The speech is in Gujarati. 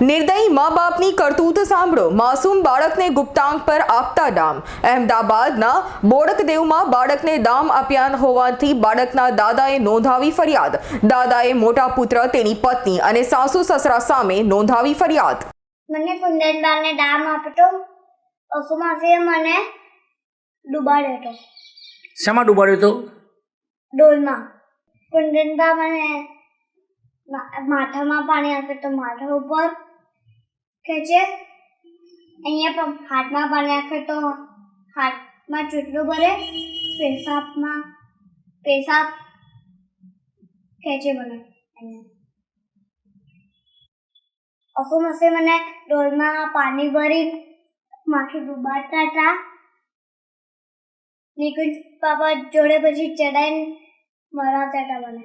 નિર્દયી મા બાપની કરતૂત સાંભળો. માસૂમ બાળકને ગુપ્તાંગ પર આપતા ડામ. અહેમદાબાદના બોડકદેવમાં બાળકને દામ આપ્યા હોવાથી બાળકના દાદાએ નોંધાવી ફરિયાદ. દાદાએ મોટા પુત્ર તેની પત્ની અને સાસુ સસરા સામે નોંધાવી ફરિયાદ. મને કુંદનબાને ડામ આપ્યો અસુમાસીએ મને ડુબાડ્યો હતો. શામાં ડુબાડ્યો તો ડોલમાં. કુંદનબા મને માથામાં પાણી આપે તો માથા ઉપર ખેંચે અહીંયા પણ હાથમાં પાણી આપે તો હાથમાં ચૂંટલું ભરે, પેશાબમાં, પેશાબ ખેંચે બને અહીંયા અસુમસે મને ડોલમાં પાણી ભરી માથું ડૂબાડતા હતા. નિકુંજ પાપા જોડે પછી ચડાઈને મરાવતા હતા મને.